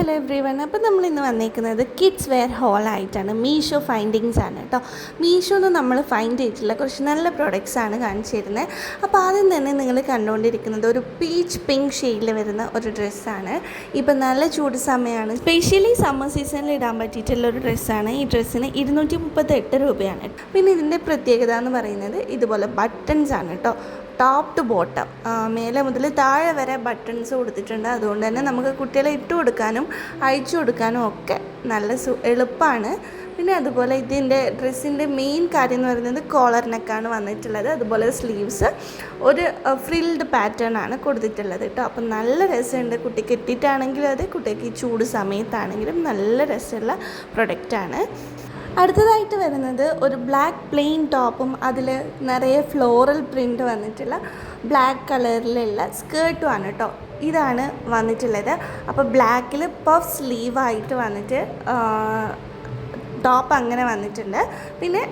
es el വന്നേക്കുന്നത് kids wear ഹോളായിട്ടാണ് Meesho findings ആണ് കേട്ടോ. മീഷോന്ന് നമ്മൾ ഫൈൻഡ് ചെയ്തിട്ടുള്ള കുറച്ച് നല്ല പ്രൊഡക്ട്സ് ആണ് കാണിച്ചു തരുന്നത് അപ്പോൾ ആദ്യം തന്നെ നിങ്ങൾ കണ്ടുകൊണ്ടിരിക്കുന്നത് ഒരു പീച്ച് പിങ്ക് ഷെയ്ഡിൽ വരുന്ന ഒരു ഡ്രസ്സാണ് ഇപ്പം നല്ല ചൂട് സമയമാണ് സ്പെഷ്യലി സമ്മർ സീസണിൽ ഇടാൻ പറ്റിയിട്ടുള്ള ഒരു ഡ്രസ്സാണ് ഈ ഡ്രസ്സിന് ഇരുന്നൂറ്റി മുപ്പത്തെട്ട് രൂപയാണ്. പിന്നെ ഇതിന്റെ പ്രത്യേകത എന്ന് പറയുന്നത് ഇതുപോലെ ബട്ടൺസ് ആണ് കേട്ടോ. ടോപ്പ് ടു ബോട്ടം മേലെ മുതൽ താഴെ വരെ ബട്ടൺസ് കൊടുത്തിട്ടുണ്ട്. അതുകൊണ്ട് തന്നെ നമുക്ക് കുട്ടികളെ ഇട്ട് കൊടുക്കാനും അയച്ചു കൊടുക്കാനും ഒക്കെ നല്ല സു എളുപ്പമാണ് പിന്നെ അതുപോലെ ഇതിന്റെ ഡ്രസ്സിന്റെ മെയിൻ കാര്യം എന്ന് പറയുന്നത് കോളർ നെക്കാണ് വന്നിട്ടുള്ളത്. അതുപോലെ സ്ലീവ്സ്. ഒരു ഫ്രിൽഡ് പാറ്റേൺ ആണ് കൊടുത്തിട്ടുള്ളത് കേട്ടോ. അപ്പം നല്ല രസമുണ്ട്. കുട്ടിക്ക് ഇട്ടിട്ടാണെങ്കിലും അതെ കുട്ടിക്ക് ഈ ചൂട് സമയത്താണെങ്കിലും നല്ല രസമുള്ള പ്രൊഡക്റ്റാണ് അടുത്തതായിട്ട് വരുന്നത് ഒരു ബ്ലാക്ക് പ്ലെയിൻ ടോപ്പും അതിൽ നിറയെ ഫ്ലോറൽ പ്രിന്റ് വന്നിട്ടുള്ള ബ്ലാക്ക് കളറിലുള്ള സ്കേർട്ടുമാണ് കേട്ടോ. ഇതാണ് വന്നിട്ടുള്ളത്. അപ്പോൾ ബ്ലാക്കിൽ പഫ് സ്ലീവായിട്ട് വന്നിട്ട് ടോപ്പ് അങ്ങനെ വന്നിട്ടുണ്ട്. പിന്നെ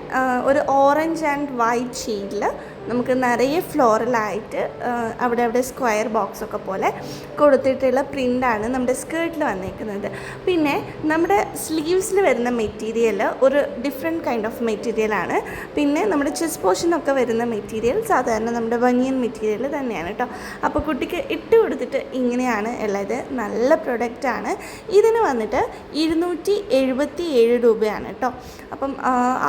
ഒരു ഓറഞ്ച് ആൻഡ് വൈറ്റ് ഷെയ്ഡിൽ നമുക്ക് നിറയെ ഫ്ലോറലായിട്ട് അവിടെ അവിടെ സ്ക്വയർ ബോക്സ് ഒക്കെ പോലെ കൊടുത്തിട്ടുള്ള പ്രിന്റാണ് നമ്മുടെ സ്കേർട്ടിൽ വന്നേക്കുന്നത്. പിന്നെ നമ്മുടെ സ്ലീവ്സിൽ വരുന്ന മെറ്റീരിയൽ ഒരു ഡിഫറെന്റ് കൈൻഡ് ഓഫ് മെറ്റീരിയലാണ് പിന്നെ നമ്മുടെ ചെസ് പോഷനൊക്കെ വരുന്ന മെറ്റീരിയൽ സാധാരണ നമ്മുടെ വനിയൻ മെറ്റീരിയൽ തന്നെയാണ് കേട്ടോ അപ്പോൾ കുട്ടിക്ക് ഇട്ട് കൊടുത്തിട്ട് ഇങ്ങനെയാണ് ഉള്ളത്. നല്ല പ്രൊഡക്റ്റാണ് ഇതിന് വന്നിട്ട് ഇരുന്നൂറ്റി എഴുപത്തി ഏഴ് രൂപയാണ് കേട്ടോ അപ്പം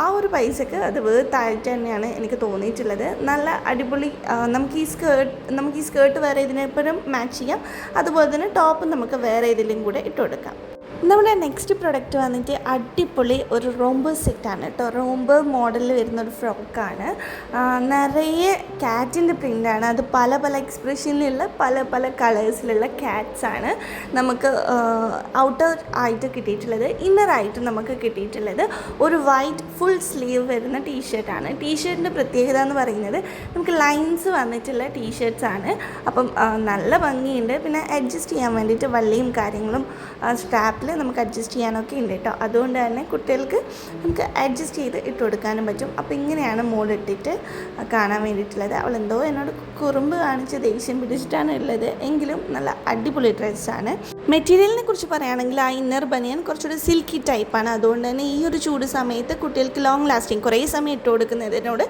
ആ ഒരു പൈസക്ക് അത് വേർത്തായിട്ട് തന്നെയാണ് എനിക്ക് തോന്നിയിട്ടുള്ളത്. നല്ല അടിപൊളി നമുക്ക് ഈ സ്കേർട്ട് നമുക്ക് ഈ സ്കേർട്ട് വേറെ ഇതിനെപ്പോഴും മാച്ച് ചെയ്യാം. അതുപോലെ തന്നെ ടോപ്പ് നമുക്ക് വേറെ ഇതിലും കൂടെ ഇട്ട് കൊടുക്കാം നമ്മുടെ നെക്സ്റ്റ് പ്രൊഡക്റ്റ് വന്നിട്ട് അടിപൊളി ഒരു റോംബ് സെറ്റാണ് കേട്ടോ റോംബ് മോഡലിൽ വരുന്ന ഒരു ഫ്രോക്കാണ് നിറയെ കാറ്റിന്റെ പ്രിന്റാണ് അത് പല പല എക്സ്പ്രഷനിലുള്ള പല പല കളേഴ്സിലുള്ള കാറ്റ്സ് ആണ് നമുക്ക് ഔട്ടർ ആയിട്ട് കിട്ടിയിട്ടുള്ളത്. ഇന്നർ ആയിട്ട് നമുക്ക് കിട്ടിയിട്ടുള്ളത് ഒരു വൈറ്റ് ഫുൾ സ്ലീവ് വരുന്ന ടീഷർട്ടാണ് ടീഷർട്ടിന്റെ പ്രത്യേകത എന്ന് പറയുന്നത് നമുക്ക് ലൈൻസ് വന്നിട്ടുള്ള ടീഷർട്ട്സ് ആണ്. അപ്പം നല്ല ഭംഗിയുണ്ട്. പിന്നെ അഡ്ജസ്റ്റ് ചെയ്യാൻ വേണ്ടിയിട്ട് വള്ളിയും കാര്യങ്ങളും സ്ട്രാപ്പിൽ നമുക്ക് അഡ്ജസ്റ്റ് ചെയ്യാനൊക്കെ ഉണ്ട് കേട്ടോ. അതുകൊണ്ട് തന്നെ കുട്ടികൾക്ക് നമുക്ക് അഡ്ജസ്റ്റ് ചെയ്ത് ഇട്ട് കൊടുക്കാനും പറ്റും. അപ്പോൾ ഇങ്ങനെയാണ് മോളിട്ടിട്ട് കാണാൻ വേണ്ടിയിട്ടുള്ളത്. അവൾ എന്തോ എന്നോട് കുറുമ്പ് കാണിച്ച് ദേഷ്യം പിടിച്ചിട്ടാണ് ഉള്ളത്. എങ്കിലും നല്ല അടിപൊളി ഡ്രസ്സാണ് മെറ്റീരിയലിനെ കുറിച്ച് പറയുകയാണെങ്കിൽ ആ ഇന്നർ ബനിയൻ കുറച്ചുകൂടി സിൽക്കി ടൈപ്പാണ് അതുകൊണ്ട് തന്നെ ഈ ഒരു ചൂട് സമയത്ത് കുട്ടികൾക്ക് ലോങ് ലാസ്റ്റിംഗ് കുറേ സമയം ഇട്ട് കൊടുക്കുന്നതിനോട്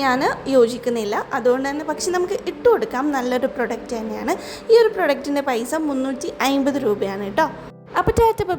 ഞാൻ യോജിക്കുന്നില്ല. അതുകൊണ്ട് തന്നെ പക്ഷേ നമുക്ക് ഇട്ട് കൊടുക്കാം. നല്ലൊരു പ്രൊഡക്റ്റ് തന്നെയാണ്. ഈ ഒരു പ്രൊഡക്റ്റിന്റെ പൈസ മുന്നൂറ്റി അമ്പത് രൂപയാണ് കേട്ടോ. А питає тебе